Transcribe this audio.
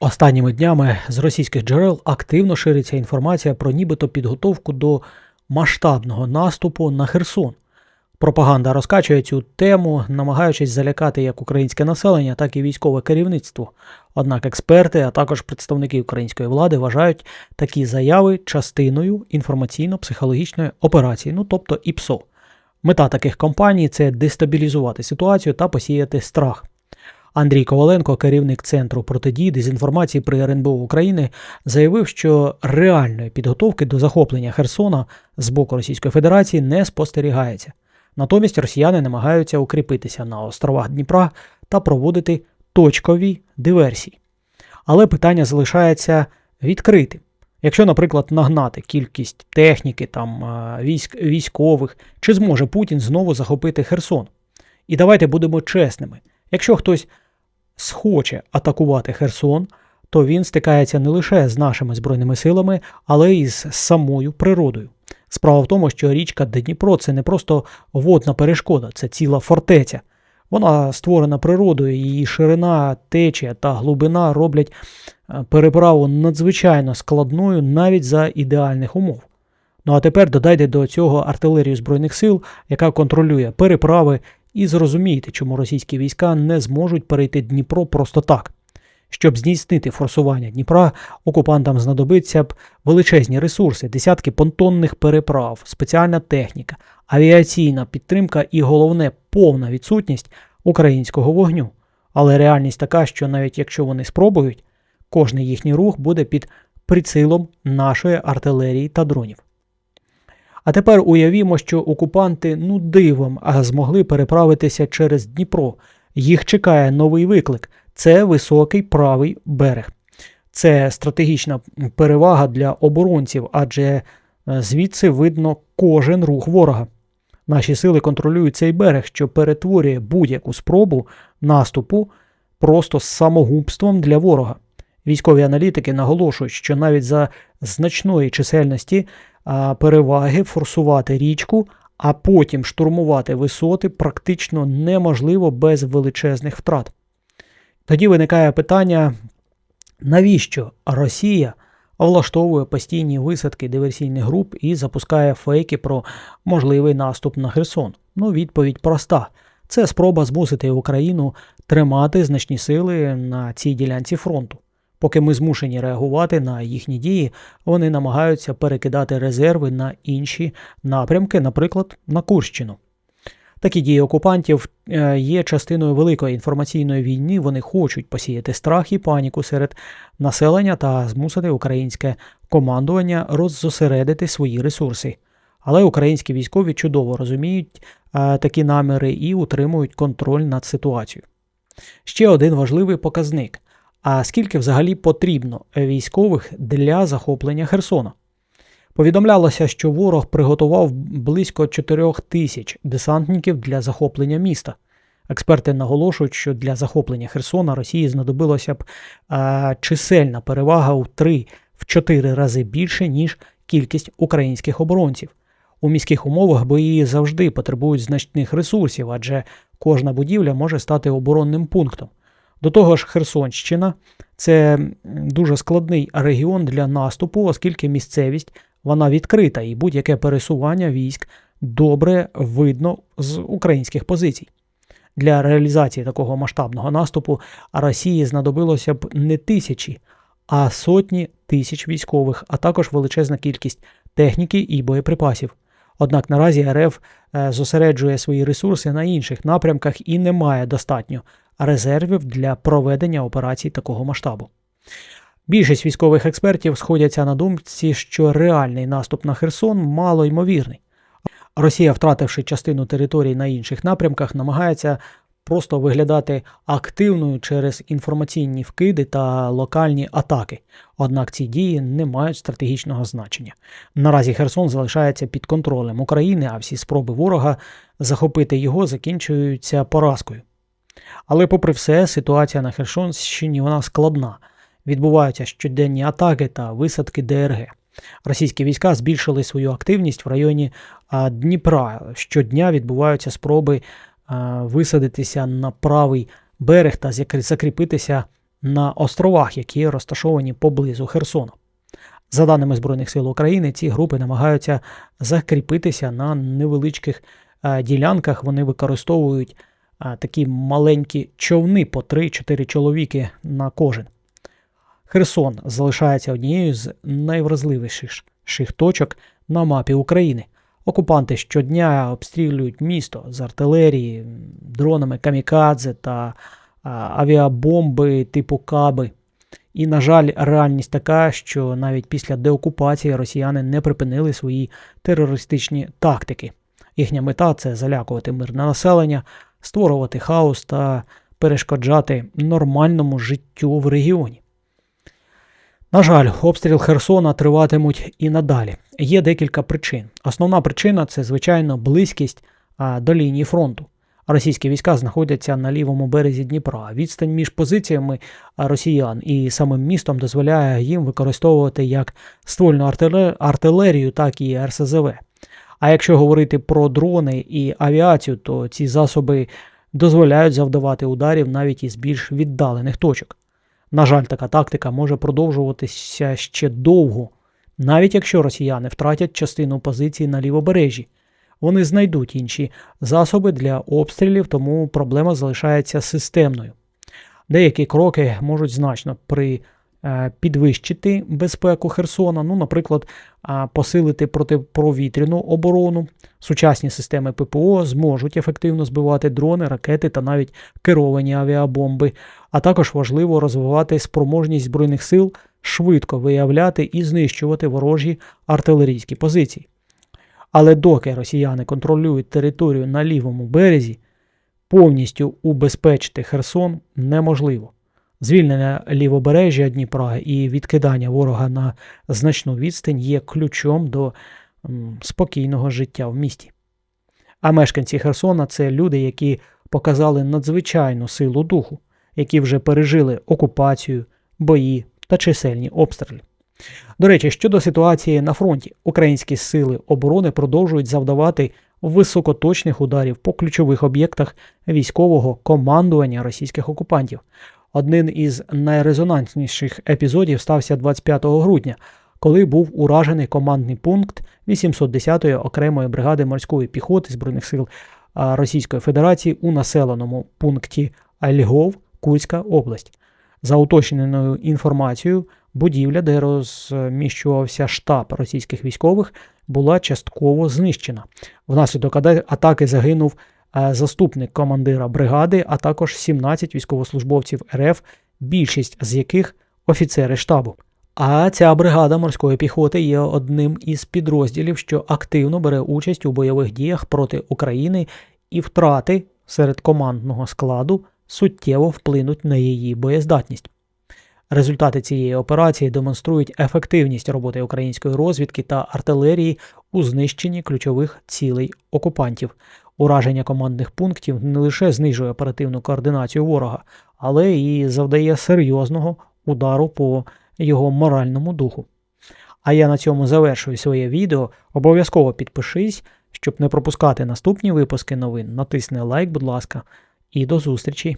Останніми днями з російських джерел активно шириться інформація про нібито підготовку до масштабного наступу на Херсон. Пропаганда розкачує цю тему, намагаючись залякати як українське населення, так і військове керівництво. Однак експерти, а також представники української влади вважають такі заяви частиною інформаційно-психологічної операції, ну тобто ІПСО. Мета таких компаній це дестабілізувати ситуацію та посіяти страх. Андрій Коваленко, керівник центру протидії дезінформації при РНБО України, заявив, що реальної підготовки до захоплення Херсона з боку Російської Федерації не спостерігається. Натомість росіяни намагаються укріпитися на островах Дніпра та проводити точкові диверсії. Але питання залишається відкритим. Якщо, наприклад, нагнати кількість техніки, там, е, військ, військових, чи зможе Путін знову захопити Херсон? І давайте будемо чесними. Якщо хтось схоче атакувати Херсон, то він стикається не лише з нашими збройними силами, але й з самою природою. Справа в тому, що річка Дніпро це не просто водна перешкода, це ціла фортеця. Вона створена природою, її ширина, течія та глибина роблять е, переправу надзвичайно складною навіть за ідеальних умов. Ну а тепер додайте до цього артилерію Збройних сил, яка контролює переправи, і зрозумійте, чому російські війська не зможуть перейти Дніпро просто так. Щоб здійснити форсування Дніпра, окупантам знадобиться б величезні ресурси, десятки понтонних переправ, спеціальна техніка, авіаційна підтримка і головне повна відсутність українського вогню. Але реальність така, що навіть якщо вони спробують, кожний їхній рух буде під прицілом нашої артилерії та дронів. А тепер уявімо, що окупанти ну дивом а змогли переправитися через Дніпро. Їх чекає новий виклик це високий правий берег. Це стратегічна перевага для оборонців, адже е, звідси видно кожен рух ворога. Наші сили контролюють цей берег, що перетворює будь-яку спробу наступу просто самогубством для ворога. Військові аналітики наголошують, що навіть за значної чисельності переваги форсувати річку, а потім штурмувати висоти практично неможливо без величезних втрат. Тоді виникає питання, навіщо Росія влаштовує постійні висадки диверсійних груп і запускає фейки про можливий наступ на Херсон? Ну, відповідь проста. Це спроба змусити Україну тримати значні сили на цій ділянці фронту. Поки ми змушені реагувати на їхні дії, вони намагаються перекидати резерви на інші напрямки, наприклад, на Курщину. Такі дії окупантів е, є частиною великої інформаційної війни. Вони хочуть посіяти страх і паніку серед населення та змусити українське командування роззосередити свої ресурси. Але українські військові чудово розуміють е, такі наміри і утримують контроль над ситуацією. Ще один важливий показник: а скільки взагалі потрібно військових для захоплення Херсона? Повідомлялося, що ворог приготував близько 4 тисяч десантників для захоплення міста. Експерти наголошують, що для захоплення Херсона Росії знадобилося б а, чисельна перевага у 3-4 рази більше, ніж кількість українських оборонців. У міських умовах бої завжди потребують значних ресурсів, адже кожна будівля може стати оборонним пунктом. До того ж, Херсонщина це дуже складний регіон для наступу, оскільки місцевість вона відкрита і будь-яке пересування військ добре видно з українських позицій. Для реалізації такого масштабного наступу Росії знадобилося б не тисячі, а сотні тисяч військових, а також величезна кількість техніки і боєприпасів. Однак наразі РФ е, зосереджує свої ресурси на інших напрямках і не має достатньо резервів для проведення операцій такого масштабу. Більшість військових експертів сходяться на думці, що реальний наступ на Херсон мало ймовірний. Росія, втративши частину територій на інших напрямках, намагається просто виглядати активною через інформаційні вкиди та локальні атаки. Однак ці дії не мають стратегічного значення. Наразі Херсон залишається під контролем України, а всі спроби ворога захопити його закінчуються поразкою. Але, попри все, ситуація на Херсонщині вона складна відбуваються щоденні атаки та висадки ДРГ. Російські війська збільшили свою активність в районі Дніпра. Щодня відбуваються спроби висадитися на правий берег та закріпитися на островах, які розташовані поблизу Херсона. За даними Збройних сил України, ці групи намагаються закріпитися на невеличких ділянках. Вони використовують такі маленькі човни по 3-4 чоловіки на кожен. Херсон залишається однією з найвразливіших точок на мапі України. Окупанти щодня обстрілюють місто з артилерії, дронами камікадзе та авіабомби типу Каби. І, на жаль, реальність така, що навіть після деокупації росіяни не припинили свої терористичні тактики. Їхня мета це залякувати мирне населення, створювати хаос та перешкоджати нормальному життю в регіоні. На жаль, обстріл Херсона триватимуть і надалі. Є декілька причин. Основна причина це, звичайно, близькість до лінії фронту. Російські війська знаходяться на лівому березі Дніпра. Відстань між позиціями росіян і самим містом дозволяє їм використовувати як ствольну артилерію, так і РСЗВ. А якщо говорити про дрони і авіацію, то ці засоби дозволяють завдавати ударів навіть із більш віддалених точок. На жаль, така тактика може продовжуватися ще довго, навіть якщо росіяни втратять частину позицій на лівобережжі. Вони знайдуть інші засоби для обстрілів, тому проблема залишається системною. Деякі кроки можуть значно при підвищити безпеку Херсона, ну, наприклад, посилити протиповітряну оборону. Сучасні системи ППО зможуть ефективно збивати дрони, ракети та навіть керовані авіабомби, а також важливо розвивати спроможність Збройних сил швидко виявляти і знищувати ворожі артилерійські позиції. Але доки росіяни контролюють територію на лівому березі, повністю убезпечити Херсон неможливо. Звільнення лівобережжя Дніпра і відкидання ворога на значну відстань є ключом до спокійного життя в місті. А мешканці Херсона це люди, які показали надзвичайну силу духу, які вже пережили окупацію, бої та чисельні обстріли. До речі, щодо ситуації на фронті, українські сили оборони продовжують завдавати високоточних ударів по ключових об'єктах військового командування російських окупантів. Один із найрезонансніших епізодів стався 25 грудня, коли був уражений командний пункт 810-ї окремої бригади морської піхоти Збройних сил Російської Федерації у населеному пункті Львов, Курська область. За уточненою інформацією, будівля, де розміщувався штаб російських військових, була частково знищена. Внаслідок атаки загинув заступник командира бригади, а також 17 військовослужбовців РФ, більшість з яких офіцери штабу. А ця бригада морської піхоти є одним із підрозділів, що активно бере участь у бойових діях проти України і втрати серед командного складу суттєво вплинуть на її боєздатність. Результати цієї операції демонструють ефективність роботи української розвідки та артилерії у знищенні ключових цілей окупантів. Ураження командних пунктів не лише знижує оперативну координацію ворога, але і завдає серйозного удару по його моральному духу. А я на цьому завершую своє відео. Обов'язково підпишись, щоб не пропускати наступні випуски новин. Натисни лайк, будь ласка, і до зустрічі!